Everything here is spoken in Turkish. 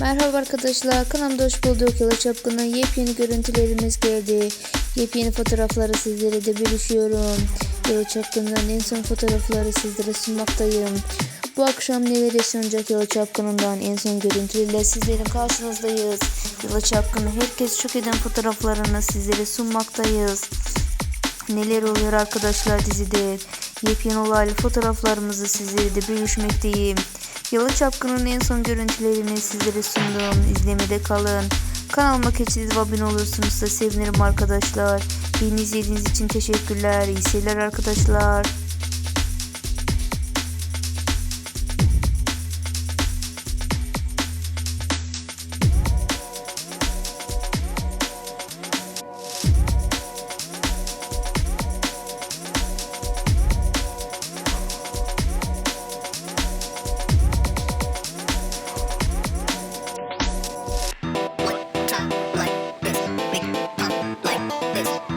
Merhaba arkadaşlar kanalımda hoş bulduk. Yola Çapkın'ın yepyeni görüntülerimiz geldi. Yepyeni fotoğrafları sizlere de bölüşüyorum. Yola Çapkın'dan en son fotoğrafları sizlere sunmaktayım. Bu akşam neler yaşanacak Yola Çapkın'ından en son görüntülerle sizlerin karşınızdayız. Yola Çapkın'ı herkes şok eden fotoğraflarını sizlere sunmaktayız. Neler oluyor arkadaşlar dizide? Yepyeni olaylı fotoğraflarımızı sizlere de bölüşmekteyim. Yalı Çapkın'ın en son görüntülerini sizlere sundum. İzlemede kalın. Kanalıma keçiniz abone olursunuz da sevinirim arkadaşlar. Beni izlediğiniz için teşekkürler. İyi seyirler arkadaşlar. minutes.